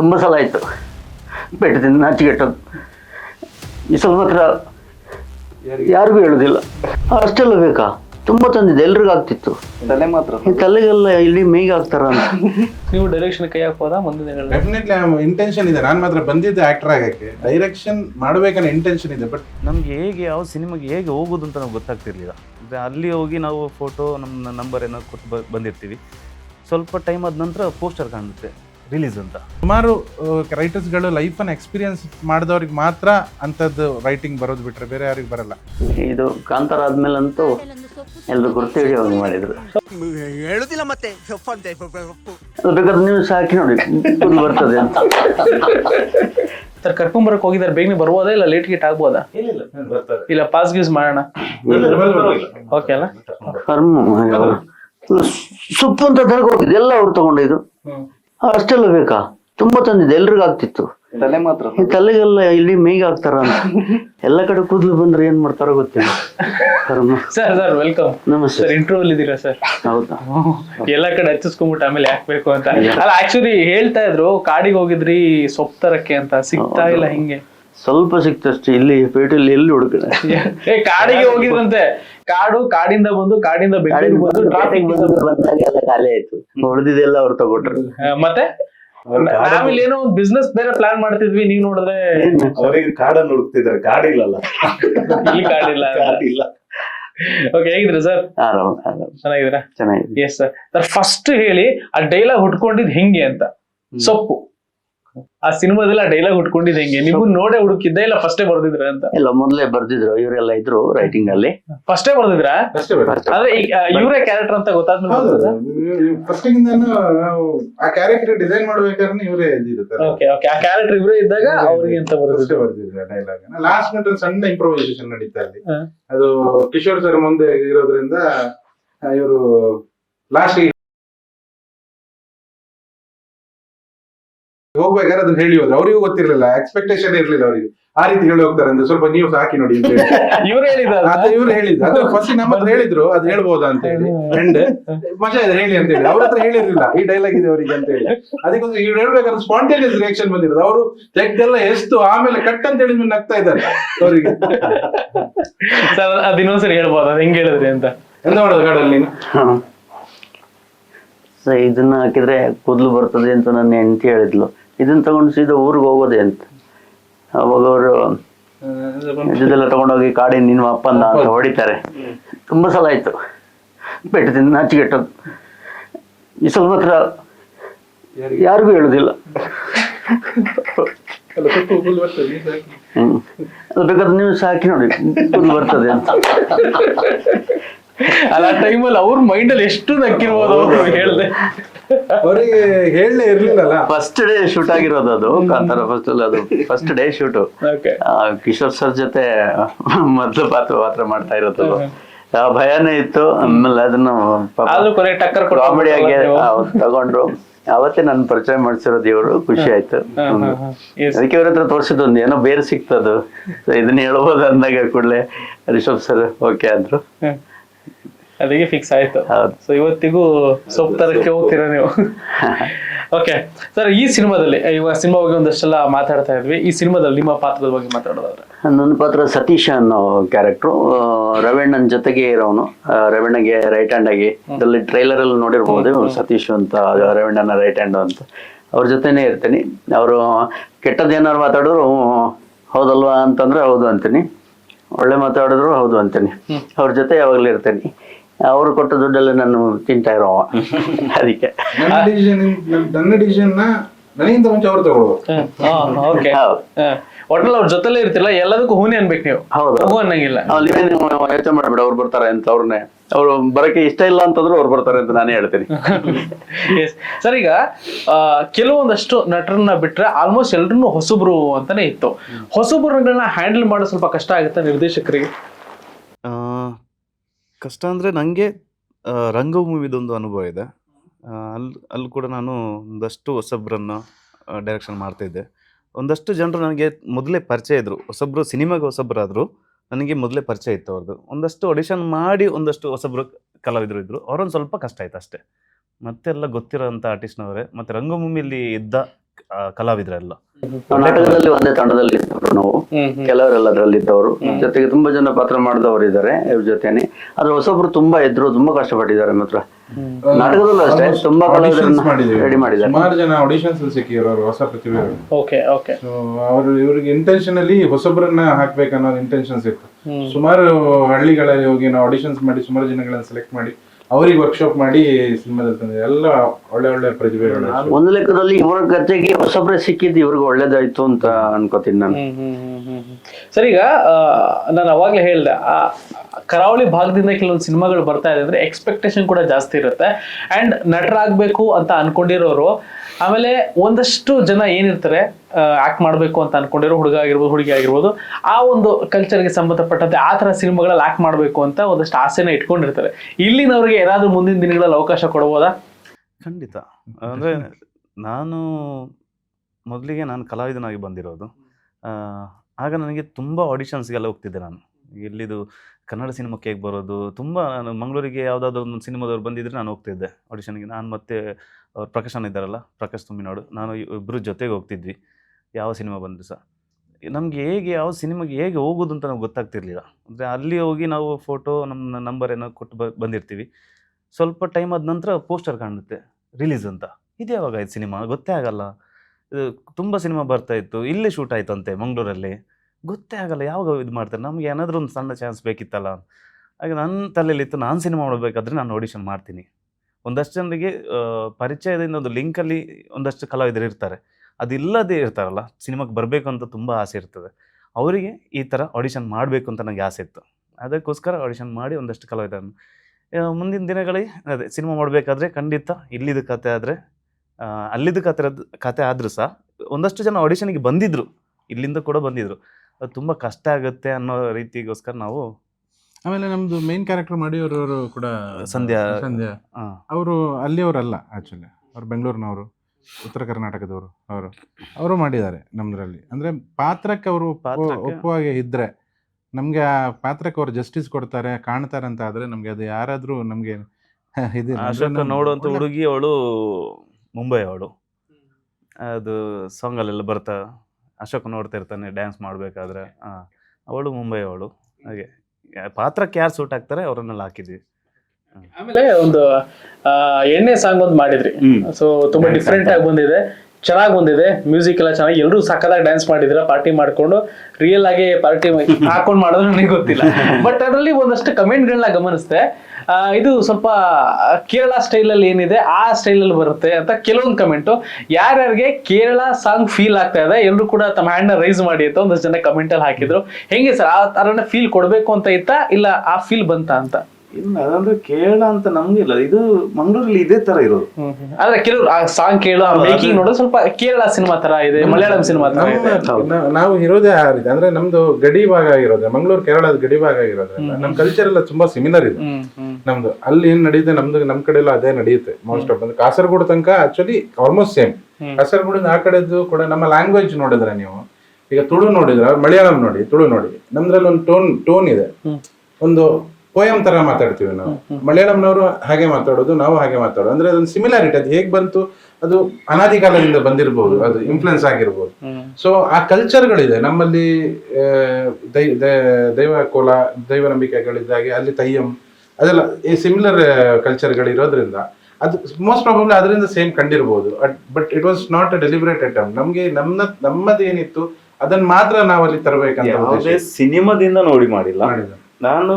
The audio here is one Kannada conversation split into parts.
ತುಂಬ ಸಲ ಆಯಿತು. ಬೆಟ್ಟದಿಂದ ನಾಚಿಗೆಟ್ಟದ್ದು ಈ ಸಲ ಮಾತ್ರ ಯಾರಿಗೂ ಹೇಳೋದಿಲ್ಲ. ಅಷ್ಟೆಲ್ಲ ಬೇಕಾ? ತುಂಬ ತಂದಿದ್ದೆ ಎಲ್ರಿಗೂ ಆಗ್ತಿತ್ತು. ತಲೆ ಮಾತ್ರ ಈ ತಲೆಗೆಲ್ಲ ಇಲ್ಲಿ ಮೇಯ್ಗೆ ಹಾಕ್ತಾರ ಅಂತ. ನೀವು ಡೈರೆಕ್ಷನ್ ಕೈ ಹಾಕೋದ ಮುಂದಿನ ಡೆಫಿನೆಟ್ಲಿ ಇಂಟೆನ್ಷನ್ ಇದೆ. ನಾನು ಮಾತ್ರ ಬಂದಿದ್ದೆ ಆಕ್ಟರ್ ಆಗಕ್ಕೆ. ಡೈರೆಕ್ಷನ್ ಮಾಡಬೇಕನ್ನ ಇಂಟೆನ್ಷನ್ ಇದೆ ಬಟ್ ನಮ್ಗೆ ಹೇಗೆ ಯಾವ ಸಿನಿಮಾಗೆ ಹೇಗೆ ಹೋಗೋದು ಅಂತ ನಮ್ಗೆ ಗೊತ್ತಾಗ್ತಿರ್ಲಿಲ್ಲ. ಅಂದ್ರೆ ಅಲ್ಲಿ ಹೋಗಿ ನಾವು ಫೋಟೋ ನಮ್ಮ ನಂಬರ್ ಏನೋ ಕೊಟ್ಟು ಬ- ಬಂದಿರ್ತೀವಿ. ಸ್ವಲ್ಪ ಟೈಮ್ ಆದ ನಂತರ ಪೋಸ್ಟರ್ ಕಾಣುತ್ತೆ. ರಿಲೀಸ್ ಅಂತ. ಸುಮಾರು ರೈಟರ್ಸ್ಗಳು ಲೈಫನ್ನು ಎಕ್ಸ್ಪೀರಿಯನ್ಸ್ ಮಾಡಿದವ್ರಿಗೆ ಮಾತ್ರ ಅಂಥದ್ದು ರೈಟಿಂಗ್ ಬರೋದು ಬಿಟ್ರೆ ಬೇರೆ ಯಾರಿಗೆ ಬರಲ್ಲ. ಇದು ಕಾಂತಾರ ಆದ್ಮೇಲಂತೂ ಎಲ್ಲರೂ ಗುರ್ತು ಹಿಡಿಯೋಂಗೆ ಮಾಡಿದ್ರು. ಹೇಳುದಿಲ್ಲ ಮತ್ತೆ ಬೇಕಾದ್ರೆ ನೀವು ಸಾಕಿ ನೋಡಿ ಬರ್ತದೆ ಅಂತ. ಸರ್ ಕರ್ಕೊಂಬರಕ್ ಹೋಗಿದ್ದಾರೆ ಬೇಗನೆ ಬರ್ಬೋದಾ ಇಲ್ಲ ಲೇಟ್ ಗೇಟ್ ಆಗ್ಬೋದಾ? ಇಲ್ಲ ಪಾಸ್ ಗೀಸ್ ಮಾಡೋಣ. ಓಕೆ ಅಲ್ಲ? ಕರ್ಮ ಸೊಪ್ಪು ಅಂತ ಎಲ್ಲ ಅವ್ರು ತಗೊಂಡಿದ್ದು. ಅಷ್ಟೆಲ್ಲ ಬೇಕಾ? ತುಂಬಾ ತಂದಿದೆ ಎಲ್ರಿಗೂ ಆಗ್ತಿತ್ತು. ತಲೆ ಮಾತ್ರ ಈ ತಲೆಗೆಲ್ಲ ಇಲ್ಲಿ ಮೈಗೆ ಹಾಕ್ತಾರ ಅಂತ. ಎಲ್ಲ ಕಡೆ ಕೂದಲು ಬಂದ್ರೆ ಏನ್ ಮಾಡ್ತಾರೋ ಗೊತ್ತಿಲ್ಲ. ಕರ್ಮ ಸರ್ ಸರ್ ವೆಲ್ಕಮ್. ನಮಸ್ತೆ. ಸರ್ ಇಂಟರ್ವ್ಯೂ ಇದ್ದೀರಾ ಸರ್? ಹೌದಾ? ಎಲ್ಲ ಕಡೆ ಹಚ್ಚಿಸ್ಕೊಂಡ್ಬಿಟ್ಟು ಆಮೇಲೆ ಯಾಕ್ಬೇಕು ಅಂತ. ಅಲ್ಲ ಆಕ್ಚುಲಿ ಹೇಳ್ತಾ ಇದ್ರು ಕಾಡಿಗೆ ಹೋಗಿದ್ರಿ ಸೊಪ್ಪು ತರಕ್ಕೆ ಅಂತ. ಸಿಗ್ತಾ ಇಲ್ಲ ಹಿಂಗೆ. ಸ್ವಲ್ಪ ಸಿಕ್ತಷ್ಟೇ ಇಲ್ಲಿ ಪೇಟೆಯಲ್ಲಿ ಎಲ್ಲಿ ಹುಡುಕಡೆ ಏ ಕಾಡಿಗೆ ಹೋಗಿದ್ರಂತೆ. ಕಾಡು ಕಾಡಿಂದ ಬಂದು ಕಾಡಿಂದ ಬೆಂಗಳೂರು ಬಂದು ಟ್ರಾಫಿಕ್ ಖಾಲಿ ಆಯ್ತು. ಹೊಡೆದಿದ್ದೆಲ್ಲ ಅವ್ರು ತಗೊಂಡ್ರು ಮತ್ತೆ? ಆಮೇಲೆ ಏನೋ ಒಂದು ಬಿಸ್ನೆಸ್ ಬೇರೆ ಪ್ಲಾನ್ ಮಾಡ್ತಿದ್ವಿ ನೀವ್ ನೋಡಿದ್ರೆ ಅವರಿಗೆ ಕಾಡನ್ನು ಹುಡುಕ್ತಿದ್ದಾರೆ ಕಾಡಿಲ್ಲಲ್ಲ ಇಲ್ಲಿ ಕಾಡಿಲ್ಲ ಕಾಡಿಲ್ಲ ಓಕೆ ಹೇಗಿದ್ರಿ ಸರ್ ಆರಾಮ್ ಆರಾಮ್. ಚೆನ್ನಾಗಿದ್ದೀರಾ? ಚೆನ್ನಾಗಿದೆ ಎಸ್ ಸರ್ ಸರ್ ಫಸ್ಟ್ ಹೇಳಿ ಆ ಡೈಲಾಗ್ ಹುಟ್ಕೊಂಡಿದ್ ಹೆಂಗೆ ಅಂತ. ಸೊಪ್ಪು. ಆ ಸಿನಿಮಾದಲ್ಲಿ ಆ ಡೈಲಾಗ್ ಹುಟ್ಕೊಂಡಿದ್ ಹೆಂಗೆ? ನೀವು ನೋಡೆ ಹುಡುಕಿದ್ದೆ ಇಲ್ಲ ಫಸ್ಟೇ ಬರ್ದಿದ್ರ ಅಂತ? ಇಲ್ಲ ಮೊದಲೇ ಬರ್ದಿದ್ರು ಇವರೆಲ್ಲ ಇದ್ರು ರೈಟಿಂಗ್ ಅಲ್ಲಿ. ಫಸ್ಟೇ ಬರ್ದಿದ್ರ? ಆದ್ರೆ ಈಗ ಇವರೇ ಕ್ಯಾರೆಕ್ಟರ್ ಅಂತ ಗೊತ್ತಾದ್ಮೇಲೆ ನಾವು ಆ ಕ್ಯಾರೆಕ್ಟರ್ ಡಿಸೈನ್ ಮಾಡ್ಬೇಕಾದ್ರೆ ಇವರೇ ಇದ್ದಿರುತ್ತಾರೆ ಓಕೆ ಓಕೆ ಆ ಕ್ಯಾರೆಕ್ಟರ್ ಇವರೇ ಇದ್ದಾಗ ಅವ್ರಿಗೆ ಅಂತ ಬರ್ದಿದ್ರು ಡೈಲಾಗ್ ಲಾಸ್ಟ್ ಮಿನಿಟ್ ಸಣ್ಣ ಇಂಪ್ರೂವೈಸೇಷನ್ ನಡೀತಾ ಅಲ್ಲಿ. ಅದು ಕಿಶೋರ್ ಸರ್ ಮುಂದೆ ಇರೋದ್ರಿಂದ ಇವರು ಲಾಸ್ಟ್ ಹೋಗ್ಬೇಕಾದ್ರೆ ಅದನ್ನ ಹೇಳಿ ಹೋದ್ರು ಅವರಿಗೂ ಗೊತ್ತಿರಲಿಲ್ಲ ಎಕ್ಸ್ಪೆಕ್ಟೇಷನ್ ಇರ್ಲಿಲ್ಲ ಅವರಿಗೆ. ಆ ರೀತಿ ಹೇಳಿ ಹೋಗ್ತಾರೆ ಅಂದ್ರೆ ಸ್ವಲ್ಪ ನೀವು ಸಾಕಿ ನೋಡಿ ಅಂತ ಹೇಳಿ. ಇವ್ರು ಹೇಳಿದ ಅದು ಇವ್ರು ಹೇಳಿದ್ರು ಅದು ಫಸ್ಟ್ ನಮ್ಮ ಹತ್ರ ಹೇಳಿದ್ರು ಅದು ಹೇಳ್ಬೋದಾ ಅಂತ ಹೇಳಿ. ಫ್ರೆಂಡ್ ಮಜಾ ಇದೆ ಹೇಳಿ ಅಂತ ಹೇಳಿ. ಅವ್ರ ಹತ್ರ ಹೇಳಿರ್ಲಿಲ್ಲ. ಈ ಡೈಲಾಗ್ ಇದೆ ಅವರಿಗೆ ಅಂತ ಹೇಳಿ. ಅದಕ್ಕೊಂದು ಇವ್ರು ಹೇಳ್ಬೇಕಾದ್ರೆ ಸ್ಪಾಂಟೇನಿಯಸ್ ರಿಯಾಕ್ಷನ್ ಬಂದಿರೋದು. ಅವರು ತೆಗ್ದೆಲ್ಲ ಎಷ್ಟು ಆಮೇಲೆ ಕಟ್ ಅಂತ ಹೇಳಿ ಮೇಲೆ ನಗ್ತಾ ಇದ್ದಾರೆ ಅವರಿಗೆ. ಸರ್ ಅದ್ ಇನ್ನೊಂದ್ಸರಿ ಹೇಳ್ಬೋದು? ಅದ್ ಹೆಂಗ್ ಹೇಳಿದ್ರಿ ಅಂತ? ಎಂತ ಮಾಡೋದು ಕಾಡಲ್ಲಿ ನೀನು? ಇದನ್ನ ಹಾಕಿದ್ರೆ ಕೂದಲು ಬರ್ತದೆ ಅಂತ ನನ್ನ ಹೆಂಡತಿ ಹೇಳಿದ್ಲು. ಇದನ್ನ ತಗೊಂಡು ಸೀದಾ ಊರಿಗೆ ಹೋಗೋದೆ ಅಂತ. ಅವಾಗ ಅವರು, ಇದೆಲ್ಲ ತಗೊಂಡೋಗಿ ಕಾಡಿನ ನಿನ್ನ ಅಪ್ಪಂದ ಅಂತ ಹೊಡಿತಾರೆ. ತುಂಬ ಸಲ ಆಯ್ತು. ಬೆಟ್ಟದಿಂದ ನಾಚಿಗೆಟ್ಟದ್ದು ಈ ಸಲ ಮಾತ್ರ ಯಾರಿಗೂ ಹೇಳೋದಿಲ್ಲ. ಹ್ಞೂ ಅದು ಬೇಕಾದ್ರೆ ನೀವು ಸಾಕಿ ನೋಡಿ ಬರ್ತದೆ ಅಂತ. ಅಲ್ಲ ಆ ಟೈಮಲ್ಲಿ ಅವ್ರ ಮೈಂಡ್ ಅಲ್ಲಿ ಎಷ್ಟು ನಕ್ಕಿರ್ಬೋದು ಅವ್ರು ಹೇಳ್ದೆ. ಅವರಿಗೆ ಹೇಳಲೇ ಇರ್ಲಿಲ್ಲಲ್ಲ. ಫಸ್ಟ್ ಡೇ ಶೂಟ್ ಆಗಿರೋದು ಅದು. ಕಾಂತಾರ ಫಸ್ಟ್ ಅದು. First day shoot okay Kishore sir ಜೊತೆ ಮೊದಲು ಪಾತ್ರ ಪಾತ್ರ ಮಾಡ್ತಾ ಇರೋದು. ಆ ಭಯನೇ ಇತ್ತು. ಆಮೇಲೆ ಅದನ್ನು ಕಾಮಿಡಿ ಆಗಿ ತಗೊಂಡ್ರು. ಅವತ್ತೇ ನನ್ನ ಪರಿಚಯ ಮಾಡಿಸಿರೋದು ಇವರು ಖುಷಿ ಆಯ್ತು. ಅದಕ್ಕೆ ಇವ್ರ ಹತ್ರ ತೋರಿಸಿದ್ದು ಒಂದು ಏನೋ ಬೇರೆ ಸಿಕ್ತದು ಇದನ್ನ ಹೇಳ್ಬೋದು ಅಂದಾಗ ಕೂಡಲೇ ರಿಷಬ್ ಸರ್ ಓಕೆ ಅಂದ್ರು. ಅದಕ್ಕೆ ಫಿಕ್ಸ್ ಆಯ್ತು. ಸೊ ಇವತ್ತಿಗೂ ಸೊಪ್ಪು ತರಕ್ಕೆ ಹೋಗ್ತೀರಾ ನೀವು? ಓಕೆ ಸರ್ ಈ ಸಿನಿಮಾದಲ್ಲಿ ಇವಾಗ ಸಿನಿಮಾ ಬಗ್ಗೆ ಒಂದಷ್ಟೆಲ್ಲ ಮಾತಾಡ್ತಾ ಇದ್ವಿ. ಈ ಸಿನಿಮಾದಲ್ಲಿ ನಿಮ್ಮ ಪಾತ್ರದ ಬಗ್ಗೆ ಮಾತಾಡೋದಾದ್ರೆ. ನನ್ನ ಪಾತ್ರ ಸತೀಶ್ ಅನ್ನೋ ಕ್ಯಾರೆಕ್ಟ್ರು ರವಣ್ಣನ ಜೊತೆಗೆ ಇರೋನು ರವಣ್ಣಗೆ ರೈಟ್ ಹ್ಯಾಂಡ್ ಆಗಿ ಇದರಲ್ಲಿ ಟ್ರೈಲರ್ ಅಲ್ಲಿ ನೋಡಿರ್ಬೋದು ಸತೀಶ್ ಅಂತ ರವಣ್ಣನ ರೈಟ್ ಹ್ಯಾಂಡ್ ಅಂತ. ಅವ್ರ ಜೊತೆನೆ ಇರ್ತೀನಿ. ಅವರು ಕೆಟ್ಟದ್ದು ಏನಾರು ಮಾತಾಡಿದ್ರು ಹೌದಲ್ವಾ ಅಂತಂದ್ರೆ ಹೌದು ಅಂತೀನಿ. ಒಳ್ಳೆ ಮಾತಾಡಿದ್ರು ಹೌದು ಅಂತೇನೆ ಅವ್ರ ಜೊತೆ ಯಾವಾಗಲೂ ಇರ್ತೀನಿ. ಅವ್ರು ಕೊಟ್ಟ ದುಡ್ಡಲ್ಲೇ ನಾನು ತಿಂತಾ ಇರೋ ಅದಕ್ಕೆ. ನನ್ನ ಡಿಸಿಷನ್ ನನ್ನ ಮುಂಚೆ ಅವ್ರು ತಗೊಳ್ಳೋದು ಓಕೆ ಹೌದು ಒಟ್ಟಲ್ಲಿ ಅವ್ರ ಜೊತೆಲೇ ಇರ್ತಿಲ್ಲ ಎಲ್ಲದಕ್ಕೂ ಹೂನಿ ಅನ್ಬೇಕು ನೀವು. ಹೌದು. ಹೂ ಅನ್ನಂಗಿಲ್ಲ. ಅಲ್ಲಿ ಯೋಚನೆ ಮಾಡ್ಬೇಡ ಅವ್ರು ಬರ್ತಾರೆ ಅಂತ ಅವ್ರನ್ನೇ. ಅವ್ರು ಬರಕ್ಕೆ ಇಷ್ಟ ಇಲ್ಲ ಅಂತಂದ್ರು ಅವ್ರು ಬರ್ತಾರೆ ಅಂತ ನಾನೇ ಹೇಳ್ತೀನಿ. Yes. ಸರ್ ಈಗ ಕೆಲವೊಂದಷ್ಟು ನಟರನ್ನ ಬಿಟ್ರೆ ಆಲ್ಮೋಸ್ಟ್ ಎಲ್ರು ಹೊಸಬ್ರು ಅಂತಾನೆ ಇತ್ತು. ಹೊಸಬ್ರುಗಳನ್ನ ಹ್ಯಾಂಡಲ್ ಮಾಡೋ ಸ್ವಲ್ಪ ಕಷ್ಟ ಆಗುತ್ತೆ ನಿರ್ದೇಶಕರಿಗೆ? ಆ, ಕಷ್ಟ ಅಂದರೆ ನನಗೆ ರಂಗಭೂಮಿದೊಂದು ಅನುಭವ ಇದೆ. ಅಲ್ಲಿ ಅಲ್ಲಿ ಕೂಡ ನಾನು ಒಂದಷ್ಟು ಹೊಸಬ್ರನ್ನು ಡೈರೆಕ್ಷನ್ ಮಾಡ್ತಾಯಿದ್ದೆ ಒಂದಷ್ಟು ಜನರು ನನಗೆ ಮೊದಲೇ ಪರಿಚಯ ಇದ್ದರು ಹೊಸಬ್ರು ಸಿನಿಮಾಗೆ ಹೊಸಬ್ರಾದರು. ನನಗೆ ಮೊದಲೇ ಪರಿಚಯ ಇತ್ತು ಅವ್ರದ್ದು ಒಂದಷ್ಟು ಆಡಿಷನ್ ಮಾಡಿ ಒಂದಷ್ಟು ಹೊಸಬ್ರು ಕಲಾವಿದರು ಇದ್ದರು ಅವ್ರೊಂದು ಸ್ವಲ್ಪ ಕಷ್ಟ ಆಯ್ತು ಅಷ್ಟೇ. ಮತ್ತೆಲ್ಲ ಗೊತ್ತಿರೋಂಥ ಆರ್ಟಿಸ್ಟ್ನವರೇ ಮತ್ತು ರಂಗಭೂಮಿಯಲ್ಲಿ ಇದ್ದ ಕಲಾವಿದರೆಲ್ಲ. ನಾಟಕದಲ್ಲಿ ಒಂದೇ ತಂಡದಲ್ಲಿ ಇದ್ದವರು ನಾವು. ಕೆಲವರೆಲ್ಲ ಅದರಲ್ಲಿದ್ದವರು ಜೊತೆಗೆ ತುಂಬಾ ಜನ ಪಾತ್ರ ಮಾಡಿದವರು ಇದ್ದಾರೆ ಇವ್ರ ಜೊತೆನೆ. ಆದ್ರೆ ಹೊಸೊಬ್ರು ತುಂಬಾ ಇದ್ರು ತುಂಬಾ ಕಷ್ಟಪಟ್ಟಿದ್ದಾರೆ ಮಾತ್ರ. ನಾಟಕದಲ್ಲೂ ಅಷ್ಟೇ ತುಂಬಾ ರೆಡಿ ಮಾಡಿದ್ದಾರೆ. ಸುಮಾರು ಜನ ಆಡಿಷನ್ಸ್ ಸಿಕ್ಕಿರೋರು ಹೊಸ ಪ್ರತಿಭೆಗಳು ಓಕೆ ಓಕೆ. ಸೊ ಅವರು ಇಂಟೆನ್ಷನ್ ಅಲ್ಲಿ ಹೊಸಬ್ರನ್ನ ಹಾಕ್ಬೇಕು ಅನ್ನೋದು ಇಂಟೆನ್ಷನ್ಸ್ ಇತ್ತು ಸುಮಾರು ಹಳ್ಳಿಗಳಲ್ಲಿ ಹೋಗಿ ನಾವು ಆಡಿಷನ್ಸ್ ಮಾಡಿ ಸುಮಾರು ಜನಗಳನ್ನ ಸೆಲೆಕ್ಟ್ ಮಾಡಿ ಅವ್ರಿಗೆ ವರ್ಕ್ಶಾಪ್ ಮಾಡಿ ಸಿನಿಮಾದಲ್ಲಿ ಎಲ್ಲ ಒಳ್ಳೆ ಒಳ್ಳೆ ಪ್ರತಿಭೆಗಳು. ಒಂದು ಲೆಕ್ಕದಲ್ಲಿ ಇವರ ಕತೆಗೆ ಹೊಸಬ್ರೆ ಸಿಕ್ಕಿದ್ದು ಇವ್ರಿಗೆ ಒಳ್ಳೇದಾಯ್ತು ಅಂತ ಅನ್ಕೋತೀನಿ ನಾನು. ಸರ್ ಈಗ ನಾನು ಅವಾಗಲೇ ಹೇಳ್ದೆ ಆ ಕರಾವಳಿ ಭಾಗದಿಂದ ಕೆಲವೊಂದು ಸಿನಿಮಾಗಳು ಬರ್ತಾ ಇದೆ ಅಂದ್ರೆ ಎಕ್ಸ್ಪೆಕ್ಟೇಷನ್ ಕೂಡ ಜಾಸ್ತಿ ಇರುತ್ತೆ. ಅಂಡ್ ನಟರಾಗಬೇಕು ಅಂತ ಅನ್ಕೊಂಡಿರೋರು ಆಮೇಲೆ ಒಂದಷ್ಟು ಜನ ಏನಿರ್ತಾರೆ ಆಕ್ಟ್ ಮಾಡಬೇಕು ಅಂತ ಅನ್ಕೊಂಡಿರೋ ಹುಡುಗ ಆಗಿರ್ಬೋದು, ಹುಡುಗಿ ಆಗಿರ್ಬೋದು, ಆ ಒಂದು ಕಲ್ಚರ್ಗೆ ಸಂಬಂಧಪಟ್ಟಂತೆ ಆ ಥರ ಸಿನಿಮಾಗಳಲ್ಲಿ ಆಕ್ಟ್ ಮಾಡಬೇಕು ಅಂತ ಒಂದಷ್ಟು ಆಸೆನ ಇಟ್ಕೊಂಡಿರ್ತಾರೆ. ಇಲ್ಲಿನವ್ರಿಗೆ ಏನಾದರೂ ಮುಂದಿನ ದಿನಗಳಲ್ಲಿ ಅವಕಾಶ ಕೊಡ್ಬೋದಾ? ಖಂಡಿತ. ಅಂದರೆ ನಾನು ಮೊದಲಿಗೆ ನಾನು ಕಲಾವಿದನಾಗಿ ಬಂದಿರೋದು. ಆಗ ನನಗೆ ತುಂಬ ಆಡಿಷನ್ಸ್ಗೆಲ್ಲ ಹೋಗ್ತಿದ್ದೆ ನಾನು. ಎಲ್ಲಿದು ಕನ್ನಡ ಸಿನಿಮಾಕ್ಕೆ ಹೇಗೆ ಬರೋದು, ತುಂಬ ನಾನು ಮಂಗಳೂರಿಗೆ ಯಾವುದಾದ್ರೂ ಒಂದು ಸಿನಿಮಾದವ್ರು ಬಂದಿದ್ದರೆ ನಾನು ಹೋಗ್ತಿದ್ದೆ ಆಡಿಷನ್ಗೆ ನಾನು ಮತ್ತೆ ಅವ್ರು ಪ್ರಕಾಶ್ ಅಣ್ಣ ಇದ್ದಾರಲ್ಲ, ಪ್ರಕಾಶ್ ತುಂಬಿನೋಡು ನಾನು ಇಬ್ಬರು ಜೊತೆಗೆ ಹೋಗ್ತಿದ್ವಿ. ಯಾವ ಸಿನಿಮಾ ಬಂದರೂ ಸಹ ನಮಗೆ ಹೇಗೆ, ಯಾವ ಸಿನಿಮಾಗೆ ಹೇಗೆ ಹೋಗೋದು ಅಂತ ನಮ್ಗೆ ಗೊತ್ತಾಗ್ತಿರ್ಲಿಲ್ಲ. ಅಂದರೆ ಅಲ್ಲಿ ಹೋಗಿ ನಾವು ಫೋಟೋ ನಮ್ಮ ನಂಬರ್ ಏನೋ ಕೊಟ್ಟು ಬ, ಬಂದಿರ್ತೀವಿ. ಸ್ವಲ್ಪ ಟೈಮ್ ಆದ ನಂತರ ಪೋಸ್ಟರ್ ಕಾಣುತ್ತೆ ರಿಲೀಸ್ ಅಂತ. ಇದು ಯಾವಾಗ ಆಯ್ತು ಸಿನಿಮಾ? ಗೊತ್ತೇ ಆಗಲ್ಲ. ಇದು ತುಂಬ ಸಿನಿಮಾ ಬರ್ತಾ ಇತ್ತು. ಇಲ್ಲೇ ಶೂಟ್ ಆಯ್ತಂತೆ ಮಂಗಳೂರಲ್ಲಿ. ಗೊತ್ತೇ ಆಗಲ್ಲ, ಯಾವಾಗ ಇದು ಮಾಡ್ತಾರೆ? ನಮಗೆ ಏನಾದರೂ ಒಂದು ಸಣ್ಣ ಚಾನ್ಸ್ ಬೇಕಿತ್ತಲ್ಲ. ಹಾಗೆ ನನ್ನ ತಲೆಯಲ್ಲಿತ್ತು, ನಾನು ಸಿನಿಮಾ ಮಾಡಬೇಕಾದ್ರೆ ನಾನು ಆಡಿಷನ್ ಮಾಡ್ತೀನಿ. ಒಂದಷ್ಟು ಜನರಿಗೆ ಪರಿಚಯದಿಂದ ಒಂದು ಲಿಂಕಲ್ಲಿ ಒಂದಷ್ಟು ಕಲಾವಿದರು ಇರ್ತಾರೆ. ಅದಿಲ್ಲದೇ ಇರ್ತಾರಲ್ಲ ಸಿನಿಮಾಗೆ ಬರಬೇಕು ಅಂತ ತುಂಬ ಆಸೆ ಇರ್ತದೆ. ಅವರಿಗೆ ಈ ಥರ ಆಡಿಷನ್ ಮಾಡಬೇಕು ಅಂತ ನನಗೆ ಆಸೆ ಇತ್ತು. ಅದಕ್ಕೋಸ್ಕರ ಆಡಿಷನ್ ಮಾಡಿ ಒಂದಷ್ಟು ಕಲಾವಿದರನ್ನು. ಮುಂದಿನ ದಿನಗಳಲ್ಲಿ ಅದೇ ಸಿನಿಮಾ ಮಾಡಬೇಕಾದ್ರೆ ಖಂಡಿತ ಇಲ್ಲಿದ ಕತೆ ಆದರೆ ಅಲ್ಲಿದ್ದ ಕತೆ ಕತೆ ಆದರೂ ಸಹ ಒಂದಷ್ಟು ಜನ ಆಡಿಷನಿಗೆ ಬಂದಿದ್ದರು ಇಲ್ಲಿಂದ ಕೂಡ ಬಂದಿದ್ದರು ಅದು ತುಂಬ ಕಷ್ಟ ಆಗುತ್ತೆ ಅನ್ನೋ ರೀತಿಗೋಸ್ಕರ ನಾವು ಆಮೇಲೆ ನಮ್ದು ಮೇನ್ ಕ್ಯಾರೆಕ್ಟರ್ ಮಾಡಿರೋರು ಕೂಡ ಸಂಧ್ಯಾ. ಸಂಧ್ಯಾ. ಅವರು ಅಲ್ಲಿಯವರಲ್ಲ ಆಕ್ಚುಲಿ ಅವ್ರು ಬೆಂಗಳೂರಿನವರು ಉತ್ತರ ಕರ್ನಾಟಕದವರು ಅವರು. ಅವರು ಮಾಡಿದ್ದಾರೆ ನಮ್ದ್ರಲ್ಲಿ. ಅಂದ್ರೆ ಪಾತ್ರಕ್ಕೆ ಅವರು ಒಪ್ಪುವಾಗೆ ಇದ್ರೆ ನಮ್ಗೆ ಆ ಪಾತ್ರಕ್ಕೆ ಅವ್ರು ಜಸ್ಟಿಸ್ ಕೊಡ್ತಾರೆ ಕಾಣ್ತಾರೆ ಅಂತ ಆದ್ರೆ ನಮ್ಗೆ ಅದು ಯಾರಾದ್ರೂ ನಮ್ಗೆ ನೋಡುವಂತ ಅಶೋಕ ನಾವು ಹುಡುಗಿ ಅವಳು ಮುಂಬೈ ಅವಳು. ಅದು ಸಾಂಗಲ್ಲೆಲ್ಲ ಬರ್ತಾ ಅಶೋಕ್ ನೋಡ್ತಾ ಇರ್ತಾನೆ ಡ್ಯಾನ್ಸ್ ಮಾಡಬೇಕಾದ್ರೆ. ಅವಳು ಮುಂಬೈ ಅವಳು. ಹಾಗೆ. ಪಾತ್ರಕ್ಕೆ ಯಾರು ಸೂಟ್ ಆಗ್ತಾರೆ ಅವರನ್ನೆಲ್ಲ ಹಾಕಿದ್ವಿ. ಆಮೇಲೆ ಒಂದು ಆ, ಎಣ್ಣೆ ಸಾಂಗ್ ಒಂದು ಮಾಡಿದ್ರಿ. ಸೊ ತುಂಬಾ ಡಿಫ್ರೆಂಟ್ ಆಗಿ ಬಂದಿದೆ. ಚೆನ್ನಾಗಿ ಬಂದಿದೆ. ಮ್ಯೂಸಿಕ್ ಎಲ್ಲ ಚೆನ್ನಾಗಿ ಎಲ್ಲರೂ ಸಕ್ಕದಾಗಿ ಡ್ಯಾನ್ಸ್ ಮಾಡಿದ್ರ ಪಾರ್ಟಿ ಮಾಡ್ಕೊಂಡು ರಿಯಲ್ ಆಗಿ ಪಾರ್ಟಿ ಹಾಕೊಂಡು ಮಾಡೋದು ನನಗೆ ಗೊತ್ತಿಲ್ಲ. ಬಟ್ ಅದರಲ್ಲಿ ಒಂದಷ್ಟು ಕಮೆಂಟ್ಗಳನ್ನ ಗಮನಿಸಿದೆ. ಇದು ಸ್ವಲ್ಪ ಕೇರಳ ಕೇರಳ ಸ್ಟೈಲಲ್ಲಿ ಏನಿದೆ, ಆ ಸ್ಟೈಲಲ್ಲಿ ಬರುತ್ತೆ ಅಂತ ಕೆಲವೊಂದು ಕಮೆಂಟು ಯಾರ್ಯಾರಿಗೆ ಕೇರಳ ಸಾಂಗ್ ಫೀಲ್ ಆಗ್ತಾ ಇದೆ ಎಲ್ಲರೂ ಕೂಡ ತಮ್ಮ ಹ್ಯಾಂಡ್ ರೈಸ್ ಮಾಡಿ ಅಂತ ಒಂದಷ್ಟು ಜನ ಕಮೆಂಟ್ ಅಲ್ಲಿ ಹಾಕಿದ್ರು. ಹೆಂಗೆ ಸರ್ ಆ ತರನ ಫೀಲ್ ಕೊಡಬೇಕು ಅಂತ ಇತ್ತಾ, ಇಲ್ಲ ಆ ಫೀಲ್ ಬಂತ ಅಂತ? ಇಲ್ಲ ಅದಂದ್ರೆ ಕೇರಳ ಅಂತ ನಮ್ಗಿಲ್ಲ. ಇದು ಮಂಗಳೂರಲ್ಲಿ ಇದೇ ತರ ಇರೋದು. ಆದ್ರೆ ಕೆಲವರು ಆ ಸಾಂಗ್ ಕೇಳೋ ಮೇಕಿಂಗ್ ನೋಡೋ ಸ್ವಲ್ಪ ಕೇರಳ ಸಿನಿಮಾ ತರ ಇದೆ ಮಲಯಾಳಂ ಸಿನಿಮಾ ತರ ಇದೆ. ನಾವು ಇರೋದೇ ಆ ರೀತಿ. ಅಂದ್ರೆ ನಮ್ದು ಗಡಿ ಭಾಗ ಆಗಿರೋದ್ರೆ ಮಂಗಳೂರು ಕೇರಳದ ಗಡಿ ಭಾಗ ಆಗಿರೋದ್ರಿಂದ ನಮ್ ಕಲ್ಚರ್ ಎಲ್ಲ ತುಂಬಾ ಸಿಮಿಲರ್ ಇದೆ. ನಮ್ದು ಅಲ್ಲಿ ಏನ್ ನಡೆಯುತ್ತೆ ನಮ್ದು ನಮ್ ಕಡೆ ಎಲ್ಲ ಅದೇ ನಡೆಯುತ್ತೆ ಮೋಸ್ಟ್ ಆಫ್ ಕಾಸರಗೋಡು ತನಕ ಆಕ್ಚುಲಿ ಆಲ್ಮೋಸ್ಟ್ ಸೇಮ್. ಕಾಸರಗೋಡಿಂದ ಆ ಕಡೆದು ಕೂಡ ನಮ್ಮ ಲ್ಯಾಂಗ್ವೇಜ್ ನೋಡಿದ್ರೆ ನೀವು ಈಗ ತುಳು ನೋಡಿದ್ರೆ ಮಲಯಾಳಂ ನೋಡಿ ತುಳು ನೋಡಿ ನಮ್ದ್ರಲ್ಲಿ ಒಂದು ಟೋನ್ ಟೋನ್ ಇದೆ. ಒಂದು ಪೋಯಂ ತರ ಮಾತಾಡ್ತೀವಿ ನಾವು. ಮಲಯಾಳಂನವರು ಹಾಗೆ ಮಾತಾಡೋದು ನಾವು ಹಾಗೆ ಮಾತಾಡೋದು. ಅಂದ್ರೆ ಅದೊಂದು ಸಿಮಿಲಾರಿಟಿ ಅದು ಹೇಗೆ ಬಂತು ಅದು ಅನಾದಿ ಕಾಲದಿಂದ ಬಂದಿರಬಹುದು ಅದು ಇನ್ಫ್ಲುಯೆನ್ಸ್ ಆಗಿರ್ಬೋದು. ಸೊ ಆ ಕಲ್ಚರ್ಗಳಿದೆ ನಮ್ಮಲ್ಲಿ ಆ, ದೈ ದ- ದೈವ ಕೋಲ ದೈವ ನಂಬಿಕೆಗಳಿದ್ದಾಗೆ ಅಲ್ಲಿ ತಯ್ಯಂ ಅದೆಲ್ಲ ಈ ಸಿಮಿಲರ್ ಕಲ್ಚರ್ಗಳಿರೋದ್ರಿಂದ ಅದು ಮೋಸ್ಟ್ ಪ್ರಾಬಬ್ಲಿ ಅದರಿಂದ same ಕಂಡಿರ್ಬೋದು. But it was not a deliberate attempt ನಮಗೆ ನಮ್ಮ ನಮ್ಮದೇನಿತ್ತು ಅದನ್ನ ಮಾತ್ರ ನಾವು ಅಲ್ಲಿ ತರಬೇಕಂತ ಸಿನಿಮಾದಿಂದ ನೋಡಿ ಮಾಡಿಲ್ಲ. ನಾನು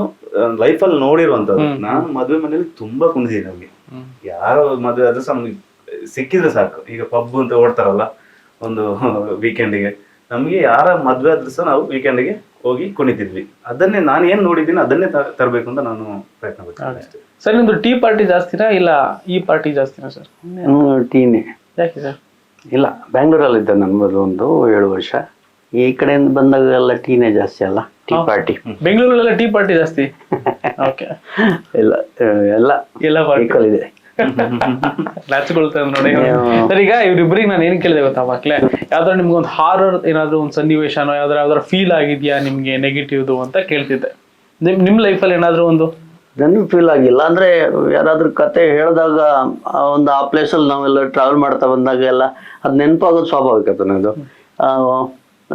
ಲೈಫಲ್ಲಿ ನೋಡಿರುವಂತದ್ದು ಹ್ಮ್. ನಾನು ಮದುವೆ ಮನೇಲಿ ತುಂಬಾ ಕುಣಿದೀನಿ ನಮ್ಗೆ. ಯಾರೋ ಮದುವೆ ಆದ್ರೆ ಸಹ ನಮ್ಗೆ ಸಿಕ್ಕಿದ್ರೆ ಸಾಕು. ಈಗ ಪಬ್ ಅಂತ ಓಡ್ತಾರಲ್ಲ ಒಂದು ವೀಕೆಂಡಿಗೆ ನಮಗೆ ಯಾರ ಮದುವೆ ಆದ್ರೂ ಸಹ ನಾವು ವೀಕೆಂಡಿಗೆ ಹೋಗಿ ಕುಣಿತಿದ್ವಿ. ಅದನ್ನೇ ನಾನು ಏನ್ ನೋಡಿದ್ದೀನಿ ಅದನ್ನೇ ತ- ತರಬೇಕು ಅಂತ ನಾನು ಪ್ರಯತ್ನ ಪಡ್ತೀನಿ. ಸರ್ ನಿಮ್ದು ಟೀ ಪಾರ್ಟಿ ಜಾಸ್ತಿನಾ ಇಲ್ಲ ಈ ಪಾರ್ಟಿ ಜಾಸ್ತಿನಾ ಸರ್? ಟೀನೇ ಯಾಕೆ ಸರ್? ಇಲ್ಲ ಬ್ಯಾಂಗ್ಳೂರಲ್ಲಿದ್ದೆ ನನ್ನ ಮೊದಲು ಒಂದು ಏಳು ವರ್ಷ. ಈ ಕಡೆಯಿಂದ ಬಂದಾಗ ಎಲ್ಲ ಟೀನೇ ಜಾಸ್ತಿ ಅಲ್ಲ? ಟೀ. ಪಾರ್ಟಿ ಬೆಂಗಳೂರಲ್ಲೆಲ್ಲ ಟೀ ಪಾರ್ಟಿ ಜಾಸ್ತಿ. ಓಕೆ. ಎಲ್ಲ ಎಲ್ಲ ಈಕ್ವಲ್ ಇದೆ. ನೋಡಿ. ಸರ್ ಈಗ ಇವ್ರಿಬ್ರಿಗೆ ನಾನು ಏನ್ ಕೇಳಿದೆ ಗೊತ್ತಾ ಮಕ್ಳೇ? ಯಾವ್ದಾರ ನಿಮ್ಗೆ ಒಂದು ಹಾರರ್ ಏನಾದ್ರು ಒಂದು ಸನ್ನಿವೇಶನೋ ಯಾವ್ದಾರ ಯಾವ್ದಾರ ಫೀಲ್ ಆಗಿದ್ಯಾ ನಿಮ್ಗೆ ನೆಗೆಟಿವ್ದು ಅಂತ ಕೇಳ್ತಿದ್ದೆ. ನಿಮ್ ನಿಮ್ ಲೈಫಲ್ಲಿ ಏನಾದ್ರು ಒಂದು? ನನಗೆ ಫೀಲ್ ಆಗಿಲ್ಲ. ಅಂದ್ರೆ ಯಾರಾದ್ರೂ ಕತೆ ಹೇಳಿದಾಗ ಒಂದು ಆ ಪ್ಲೇಸಲ್ಲಿ ನಾವೆಲ್ಲ ಟ್ರಾವೆಲ್ ಮಾಡ್ತಾ ಬಂದಾಗ ಎಲ್ಲ ಅದು ನೆನಪಾಗೋದು ಸ್ವಾಭಾವಿಕ ಅದು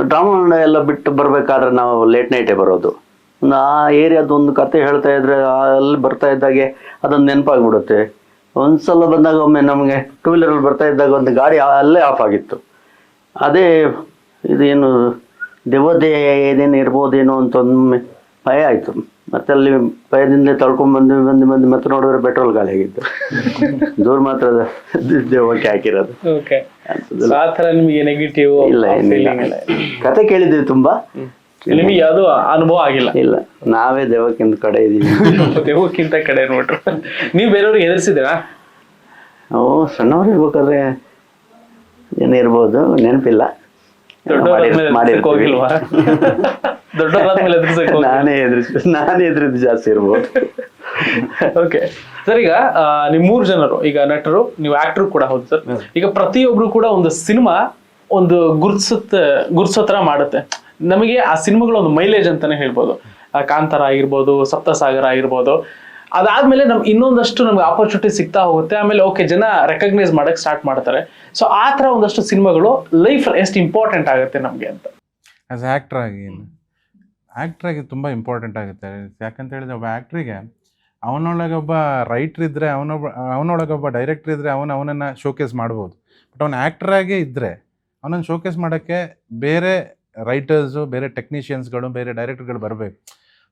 ಡ್ರಾಮಾ ಎಲ್ಲ ಬಿಟ್ಟು ಬರಬೇಕಾದ್ರೆ ನಾವು ಲೇಟ್ ನೈಟೇ ಬರೋದು. ಒಂದು ಆ ಏರಿಯಾದ ಒಂದು ಕತೆ ಹೇಳ್ತಾ ಇದ್ರೆ ಅಲ್ಲಿ ಬರ್ತಾ ಇದ್ದಾಗೆ ಅದೊಂದು ನೆನಪಾಗ್ಬಿಡುತ್ತೆ. ಒಂದ್ಸಲ ಬಂದಾಗ ಒಮ್ಮೆ ನಮಗೆ ಟೂ ವೀಲರಲ್ಲಿ ಬರ್ತಾ ಇದ್ದಾಗ ಒಂದು ಗಾಡಿ ಅಲ್ಲೇ ಆಫ್ ಆಗಿತ್ತು. ಅದೇ ಇದೇನು ದೆವ್ವದೇ ಏನೇನು ಇರ್ಬೋದೇನೋ ಅಂತ ಒಮ್ಮೆ ಭಯ ಆಯಿತು. ಮತ್ತೆ ಅಲ್ಲಿ ಭಯದಿಂದ ತಳ್ಕೊಂಡ್ ಬಂದು ಬಂದು ಬಂದು ಮತ್ತೆ ನೋಡಿದ್ರೆ ಪೆಟ್ರೋಲ್ ಖಾಲಿ ಆಗಿತ್ತು. ದೂರ ಮಾತ್ರ ದೇವಕ್ಕೆ ದೆವ್ವಕ್ಕೆ ಹಾಕಿರೋದು ಓಕೆ ಆ ತರ ನಿಮಗೆ ನೆಗೆಟಿವ್ ಇಲ್ಲ ಏನಿಲ್ಲ. ಕತೆ ಕೇಳಿದ್ವಿ ತುಂಬಾ. ನಿಮಗೆ ಯಾವ್ದು ಅನುಭವ ಆಗಿಲ್ಲ. ಇಲ್ಲ ನಾವೇ ದೆವ್ವಕ್ಕಿಂತ ಕಡೆ ಇದೀವಿ. ದೇವಕ್ಕಿಂತ ಕಡೆ ನೋಡ್ರಿ. ನೀವು ಬೇರೆಯವ್ರಿಗೆ ಹೆದರ್ಸಿದ್ದೀರಾ? ಓ ಸಣ್ಣವ್ರು ಇರ್ಬೇಕಾದ್ರೆ ಏನಿರ್ಬೋದು ನೆನಪಿಲ್ಲ. ದೊಡ್ಡವರಾದ್ಮೇಲೆ ಮಾಡಿರ್- ಎದುರ್ಸಕ್ ಹೋಗಿಲ್ವಾ? ಹೋಗಿ ನಾನೇ ಎದುರಿಸ್ ನಾನೇ ಎದುರಿದ್ದು ಜಾಸ್ತಿ ಇರ್ಬೋದು. ಓಕೆ ಸರ್ ಈಗ ಆ, ನಿಮ್ ಮೂರ್ ಜನರು ಈಗ ನಟರು ನೀವು ಆಕ್ಟರ್ ಕೂಡ ಹೌದು ಸರ್ ಈಗ ಪ್ರತಿಯೊಬ್ರು ಕೂಡ ಒಂದು ಸಿನಿಮಾ ಒಂದು ಗುರ್ಸತ್ ಗುರ್ಸೋ ತರ ಮಾಡುತ್ತೆ. ನಮಗೆ ಆ ಸಿನಿಮಾಗಳು ಒಂದು ಮೈಲೇಜ್ ಅಂತಾನೆ ಹೇಳ್ಬೋದು. ಆ, ಕಾಂತಾರ ಆಗಿರ್ಬೋದು ಸಪ್ತಸಾಗರ ಆಗಿರ್ಬೋದು. ಅದಾದ್ಮೇಲೆ ನಮ್ ಇನ್ನೊಂದಷ್ಟು ನಮ್ಗೆ ಆಪರ್ಚುನಿಟಿ ಸಿಗ್ತಾ ಹೋಗುತ್ತೆ. ಆಮೇಲೆ ಓಕೆ ಜನ ರೆಕಗ್ನೈಸ್ ಮಾಡಕ್ ಸ್ಟಾರ್ಟ್ ಮಾಡ್ತಾರೆ. ಸೊ ಆ ತರ ಒಂದಷ್ಟು ಸಿನಿಮಾಗಳು ಲೈಫ್ ಎಷ್ಟು ಇಂಪಾರ್ಟೆಂಟ್ ಆಗುತ್ತೆ ನಮ್ಗೆ ಅಂತ. ಆಸ್ ಆಕ್ಟರ್ ಆಗಿ ಆ್ಯಕ್ಟ್ರ್ ಆಗಿ ತುಂಬ ಇಂಪಾರ್ಟೆಂಟ್ ಆಗುತ್ತೆ. ಯಾಕಂತ ಹೇಳಿದ್ರೆ ಒಬ್ಬ ಆ್ಯಕ್ಟ್ರಿಗೆ ಅವನೊಳಗೊಬ್ಬ ರೈಟ್ರ್ ಇದ್ದರೆ ಅವನೊಬ್ಬ ಅವನೊಳಗೊಬ್ಬ ಡೈರೆಕ್ಟ್ರ್ ಇದ್ದರೆ ಅವನು ಅವನನ್ನು ಶೋಕೇಸ್ ಮಾಡ್ಬೋದು. ಬಟ್ ಅವನು ಆ್ಯಕ್ಟ್ರಾಗೇ ಇದ್ದರೆ ಅವನನ್ನು ಶೋಕೇಸ್ ಮಾಡೋಕ್ಕೆ ಬೇರೆ ರೈಟರ್ಸು, ಬೇರೆ ಟೆಕ್ನಿಷಿಯನ್ಸ್ಗಳು, ಬೇರೆ ಡೈರೆಕ್ಟ್ರ್ಗಳು ಬರಬೇಕು.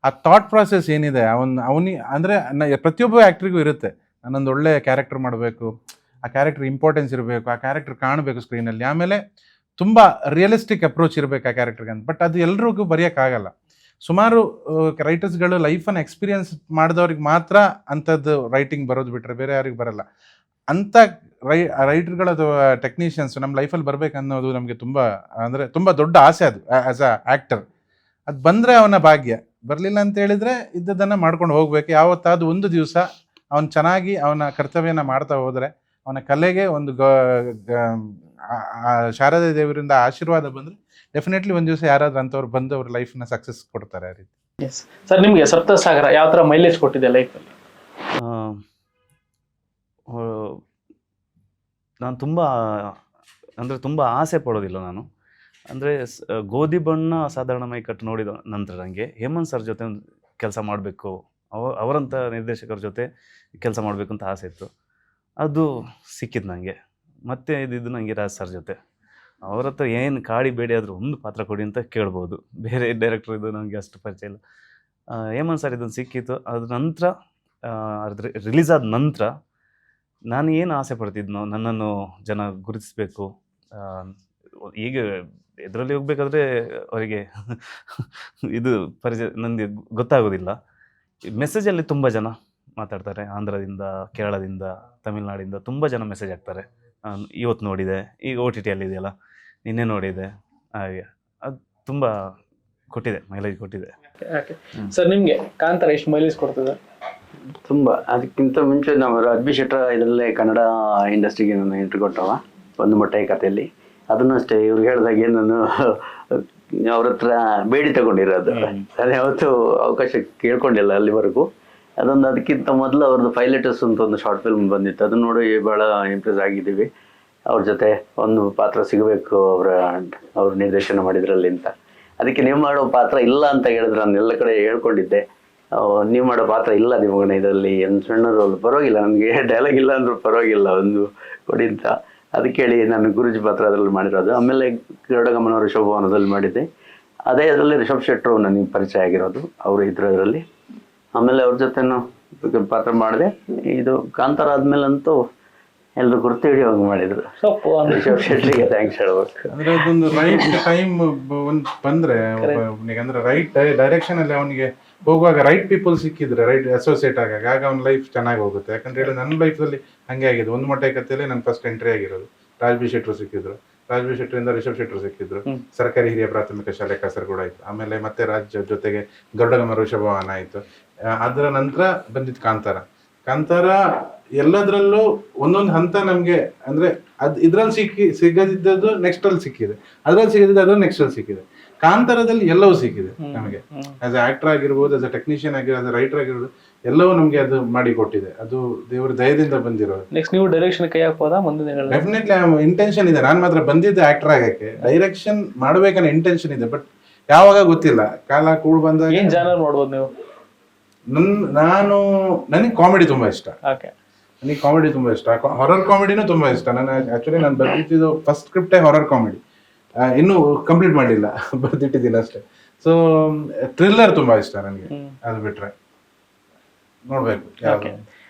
ಆ ಥಾಟ್ ಪ್ರಾಸೆಸ್ ಏನಿದೆ? ಅವನ್, ಅವನಿ, ಅಂದರೆ ಪ್ರತಿಯೊಬ್ಬ ಆ್ಯಕ್ಟ್ರಿಗೂ ಇರುತ್ತೆ. ನಾನೊಂದು ಒಳ್ಳೆ ಕ್ಯಾರೆಕ್ಟರ್ ಮಾಡಬೇಕು, ಆ ಕ್ಯಾರೆಕ್ಟರ್ ಇಂಪಾರ್ಟೆನ್ಸ್ ಇರಬೇಕು, ಆ ಕ್ಯಾರೆಕ್ಟರ್ ಕಾಣಬೇಕು ಸ್ಕ್ರೀನಲ್ಲಿ. ಆಮೇಲೆ ತುಂಬ ರಿಯಲಿಸ್ಟಿಕ್ ಅಪ್ರೋಚ್ ಇರಬೇಕು ಆ ಕ್ಯಾರೆಕ್ಟರ್ಗೆ ಅಂತ ಬಟ್ ಅದು ಎಲ್ರಿಗೂ ಬರೆಯೋಕ್ಕಾಗಲ್ಲ. ಸುಮಾರು ರೈಟರ್ಸ್ಗಳು ಲೈಫನ್ನು ಎಕ್ಸ್ಪೀರಿಯನ್ಸ್ ಮಾಡಿದವ್ರಿಗೆ ಮಾತ್ರ ಅಂಥದ್ದು ರೈಟಿಂಗ್ ಬರೋದು ಬಿಟ್ಟರೆ ಬೇರೆ ಯಾರಿಗೆ ಬರಲ್ಲ. ಅಂಥ ರೈ ರೈಟರ್ಗಳು ಅಥವಾ ಟೆಕ್ನಿಷಿಯನ್ಸ್ ನಮ್ಮ ಲೈಫಲ್ಲಿ ಬರಬೇಕು ಅನ್ನೋದು ನಮಗೆ ತುಂಬ, ಅಂದರೆ ತುಂಬ ದೊಡ್ಡ ಆಸೆ ಅದು ಆ್ಯಸ್ ಅ ಆ್ಯಕ್ಟರ್ ಅದು ಬಂದರೆ ಅವನ ಭಾಗ್ಯ. ಬರಲಿಲ್ಲ ಅಂತ ಹೇಳಿದರೆ ಇದ್ದದನ್ನು ಮಾಡ್ಕೊಂಡು ಹೋಗಬೇಕು. ಯಾವತ್ತಾದ ಒಂದು ದಿವಸ ಅವನು ಚೆನ್ನಾಗಿ ಅವನ ಕರ್ತವ್ಯನ ಮಾಡ್ತಾ ಹೋದರೆ ಅವನ ಕಲೆಗೆ ಒಂದು ಶಾರದೆ ದೇವರಿಂದ ಆಶೀರ್ವಾದ ಬಂದರೆ ಡೆಫಿನೆಟ್ಲಿ ಒಂದು ದಿವಸ ಯಾರಾದ್ರೂ ಅಂಥವ್ರು ಬಂದು ಅವ್ರ ಲೈಫ್ನ ಸಕ್ಸಸ್ ಕೊಡ್ತಾರೆ ಆ ರೀತಿ. ಸರ್ ನಿಮ್ಗೆ ಸಪ್ತಸಾಗರ ಯಾವ ತರ ಮೈಲೇಜ್ ಕೊಟ್ಟಿದೆ ಲೈಫ್ ಅಲ್ಲಿ? ಆ, ಆ, ನಾನು ತುಂಬ ಅಂದರೆ ತುಂಬ ಆಸೆ ಪಡೋದಿಲ್ಲ ನಾನು. ಅಂದರೆ ಗೋಧಿ ಬಣ್ಣ ಸಾಧಾರಣ ಮೈಕಟ್ಟು ನೋಡಿದ ನಂತರ ನನಗೆ ಹೇಮಂತ್ ಸರ್ ಜೊತೆ ಒಂದು ಕೆಲಸ ಮಾಡಬೇಕು ಅವ ಅವರಂಥ ನಿರ್ದೇಶಕರ ಜೊತೆ ಕೆಲಸ ಮಾಡಬೇಕು ಅಂತ ಆಸೆ ಇತ್ತು. ಅದು ಸಿಕ್ಕಿದ್ದು ನನಗೆ ಮತ್ತೆ ಇದ್ದಿದ್ದು ನನಗೆ ರಾಜ್ ಸರ್ ಜೊತೆ. ಅವ್ರ ಹತ್ರ ಏನು ಕಾಡಿ ಬೇಡಿ ಆದರೂ ಒಂದು ಪಾತ್ರ ಕೊಡಿ ಅಂತ ಕೇಳ್ಬೋದು. ಬೇರೆ ಡೈರೆಕ್ಟರ್ ಇದು ನನಗೆ ಅಷ್ಟು ಪರಿಚಯ ಇಲ್ಲ. ಹೇಮಂತ್ ಸರ್ ಇದೊಂದು ಸಿಕ್ಕಿತ್ತು. ಅದ್ರ ನಂತರ ಅದ್ರ ರಿಲೀಸ್ ಆದ ನಂತರ ನಾನು ಏನು ಆಸೆ ಪಡ್ತಿದ್ನೋ, ನನ್ನನ್ನು ಜನ ಗುರುತಿಸಬೇಕು ಈಗ ಇದರಲ್ಲಿ ಹೋಗ್ಬೇಕಾದ್ರೆ ಅವರಿಗೆ ಇದು ಪರಿಚಯ ನನಗೆ ಗೊತ್ತಾಗೋದಿಲ್ಲ. ಮೆಸೇಜಲ್ಲಿ ತುಂಬ ಜನ ಮಾತಾಡ್ತಾರೆ, ಆಂಧ್ರದಿಂದ, ಕೇರಳದಿಂದ, ತಮಿಳ್ನಾಡಿಂದ ತುಂಬ ಜನ ಮೆಸೇಜ್ ನಾನು ಇವತ್ತು ನೋಡಿದೆ. ಈಗ ಓ ಟಿ ಟಿಯಲ್ಲಿ ಇದೆಯಲ್ಲ? ನಿನ್ನೆ ನೋಡಿದೆ. ಹಾಗೆ. ಅದು ತುಂಬ ಕೊಟ್ಟಿದೆ ಮೈಲೇಜ್ ಕೊಟ್ಟಿದೆ. ಸರ್ ನಿಮಗೆ ಕಾಂತಾರ ಎಷ್ಟು ಮೈಲೇಜ್ ಕೊಡ್ತದೆ? ತುಂಬ. ಅದಕ್ಕಿಂತ ಮುಂಚೆ ನಾವು ಅದ್ಭಿ ಶೆಟ್ರ ಇದರಲ್ಲೇ ಕನ್ನಡ ಇಂಡಸ್ಟ್ರಿಗೆ ನಾನು ಎಂಟ್ರಿ ಕೊಟ್ಟವ ಒಂದು ಮೊಟ್ಟೆ ಕಥೆಯಲ್ಲಿ. ಅದನ್ನು ಅಷ್ಟೇ ಇವ್ರು ಹೇಳಿದಾಗೆ ನಾನು ಅವ್ರ ಹತ್ರ ಬೇಡಿ ತಗೊಂಡಿರೋದು. ನಾನು ಯಾವತ್ತೂ ಅವಕಾಶ ಕೇಳ್ಕೊಂಡಿಲ್ಲ ಅಲ್ಲಿವರೆಗೂ. ಅದೊಂದು ಅದಕ್ಕಿಂತ ಮೊದಲು ಅವ್ರದ್ದು ಫೈಲೆಟರ್ಸ್ ಅಂತ ಒಂದು ಶಾರ್ಟ್ ಫಿಲ್ಮ್ ಬಂದಿತ್ತು. ಅದನ್ನ ನೋಡಿ ಭಾಳ ಇಂಪ್ರೆಸ್ ಆಗಿದ್ದೀವಿ. ಅವ್ರ ಜೊತೆ ಒಂದು ಪಾತ್ರ ಸಿಗಬೇಕು ಅವರ, ಅವ್ರ ನಿರ್ದೇಶನ ಮಾಡಿದ್ರಲ್ಲಿ ಅಂತ. ಅದಕ್ಕೆ ನೀವು ಮಾಡೋ ಪಾತ್ರ ಇಲ್ಲ ಅಂತ ಹೇಳಿದ್ರೆ ನಾನು ಎಲ್ಲ ಕಡೆ ಹೇಳ್ಕೊಂಡಿದ್ದೆ. ನೀವು ಮಾಡೋ ಪಾತ್ರ ಇಲ್ಲ ನಿಮಗೆ ಇದರಲ್ಲಿ. ಒಂದು ಸಣ್ಣ ರೋಲ್ ಪರವಾಗಿಲ್ಲ. ನನಗೆ ಡೈಲಾಗ್ ಇಲ್ಲ ಅಂದ್ರೂ ಪರವಾಗಿಲ್ಲ ಒಂದು ಕೊಡಿ ಅಂತ. ಅದಕ್ಕೆ ಹೇಳಿ ನಾನು ಗುರುಜಿ ಪಾತ್ರ ಅದರಲ್ಲಿ ಮಾಡಿರೋದು. ಆಮೇಲೆ ಗರುಡಗಮನ ಋಷಭವನದಲ್ಲಿ ಮಾಡಿದ್ದೆ. ಅದೇ ಅದರಲ್ಲಿ ರಿಷಬ್ ಶೆಟ್ಟರು ನನಗೆ ಪರಿಚಯ ಆಗಿರೋದು. ಅವರು ಇದರಲ್ಲಿ ಆಮೇಲೆ ಅವ್ರ ಜೊತೆನೂ ಪಾತ್ರ ಮಾಡಿದೆ. ಇದು ಕಾಂತಾರ ಆದ್ಮೇಲಂತೂ ಎಲ್ಲರೂ ಗುರ್ತು ಹಿಡಿಯೋಂಗೆ ಮಾಡಿದ್ರು. ಸೊಪ್ಪು ರಿಷಬ್ ಶೆಟ್ಟಿಗೆ ಥ್ಯಾಂಕ್ಸ್ ಹೇಳ್ಬೇಕು. ಅಂದ್ರೆ ಅದೊಂದು ರೈಟ್ ಟೈಮ್ ಒಂದು ಬಂದ್ರೆ ಒಬ್ಬನಿಗೆ ಅಂದ್ರೆ ರೈಟ್ ಡೈರೆಕ್ಷನ್ ಅಲ್ಲಿ ಅವನಿಗೆ ಹೋಗುವಾಗ ರೈಟ್ ಪೀಪಲ್ ಸಿಕ್ಕಿದ್ರೆ ರೈಟ್ ಅಸೋಸಿಯೇಟ್ ಆಗಾಗ ಆಗ ಅವ್ನ ಲೈಫ್ ಚೆನ್ನಾಗಿ ಹೋಗುತ್ತೆ. ಯಾಕಂದ್ರೆ ಹೇಳಿ ನನ್ನ ಅಲ್ಲಿ ಹಂಗೆ ಆಗಿದೆ. ಒಂದು ಮೊಟ್ಟೆ ಕಥೆಯಲ್ಲಿ ನನ್ನ ಫಸ್ಟ್ ಎಂಟ್ರಿ ಆಗಿರೋದು. ರಾಜ್ಬಿ ಶೆಟ್ರು ಸಿಕ್ಕಿದ್ರು. ರಾಜ್ಬಿ ಶೆಟ್ಟರಿಂದ ರಿಷಬ್ ಶೆಟ್ಟರ್ ಸಿಕ್ಕಿದ್ರು. ಸರ್ಕಾರಿ ಹಿರಿಯ ಪ್ರಾಥಮಿಕ ಶಾಲೆ ಕಾಸರಗೋಡು ಆಯ್ತು. ಆಮೇಲೆ ಮತ್ತೆ ರಾಜ್ಯ ಜೊತೆಗೆ ಗರುಡಗಮ ಋಷಭವನ ಆಯ್ತು. ಅದರ ನಂತರ ಬಂದಿತ್ತು ಕಾಂತಾರ. ಕಾಂತಾರ ಎಲ್ಲದರಲ್ಲೂ ಒಂದೊಂದು ಹಂತ ನಮ್ಗೆ ಅಂದ್ರೆ ಅದ್ ಇದ್ರಲ್ಲಿ ಸಿಕ್ಕಿ ಸಿಗದಿದ್ದದ್ದು ನೆಕ್ಸ್ಟ್ ಅಲ್ಲಿ ಸಿಕ್ಕಿದೆ. ಅದ್ರಲ್ಲಿ ಸಿಗದಿದ್ದು ಅದ್ರಲ್ಲಿ ನೆಕ್ಸ್ಟ್ ಅಲ್ಲಿ ಸಿಕ್ಕಿದೆ. ಕಾಂತಾರದಲ್ಲಿ ಎಲ್ಲವೂ ಸಿಕ್ಕಿದೆ ನಮಗೆ. ಆಸ್ ಆಕ್ಟರ್ ಆಗಿರ್ಬೋದು ಆಸ್ ಅ ಟೆಕ್ನಿಷಿಯನ್ ಆಗಿರ್ಬೋದು ಆಸ್ ರೈಟರ್ ಆಗಿರ್ಬೋದು ಎಲ್ಲವೂ ನಮಗೆ ಅದು ಮಾಡಿ ಕೊಟ್ಟಿದೆ. ಅದು ದೇವರ ದಯದಿಂದ ಬಂದಿರೋದು. ನೆಕ್ಸ್ಟ್ ನೀವು ಡೈರೆಕ್ಷನ್ ಕೈ ಹಾಕ್ಬೋದಾ? ಮುಂದಿನ ದಿನಗಳಲ್ಲಿ? ಡೆಫಿನೆಟ್ಲಿ ಇಂಟೆನ್ಷನ್ ಇದೆ. ನಾನು ಮಾತ್ರ ಬಂದಿದ್ದೆ ಆಕ್ಟರ್ ಆಗಕ್ಕೆ ಡೈರೆಕ್ಷನ್ ಮಾಡ್ಬೇಕನ್ನೋ ಇಂಟೆನ್ಷನ್ ಇದೆ ಬಟ್ ಯಾವಾಗ ಗೊತ್ತಿಲ್ಲ. ಕಾಲ ಕೂಡ ಬಂದಾಗ ಏನ್ ಜಾನರ್ ನೋಡ್ಬೋದು ನೀವು? ನನ್ ನಾನು ನನಗೆ ಕಾಮಿಡಿ ತುಂಬಾ ಇಷ್ಟ. ಓಕೆ ನನಗೆ ಕಾಮಿಡಿ ತುಂಬಾ ಇಷ್ಟ. ಹೊರರ್ ಕಾಮಿಡಿನೂ ತುಂಬಾ ಇಷ್ಟ. ನಾನು ಆ್ಯಕ್ಚುಲಿ ನಾನು ಬರ್ದಿದ್ದು ಫಸ್ಟ್ ಸ್ಕ್ರಿಪ್ಟೇ ಹೊರರ್ ಕಾಮಿಡಿ ಇನ್ನೂ ಕಂಪ್ಲೀಟ್ ಮಾಡಲಿಲ್ಲ. ಬರ್ದಿಟ್ಟಿದ್ದೀನಿ ಅಷ್ಟೇ. ಸೊ ಥ್ರಿಲ್ಲರ್ ತುಂಬಾ ಇಷ್ಟ ನನಗೆ. ಅದು ಬಿಟ್ರೆ ನೋಡ್ಬೇಕು ಯಾವ್ದು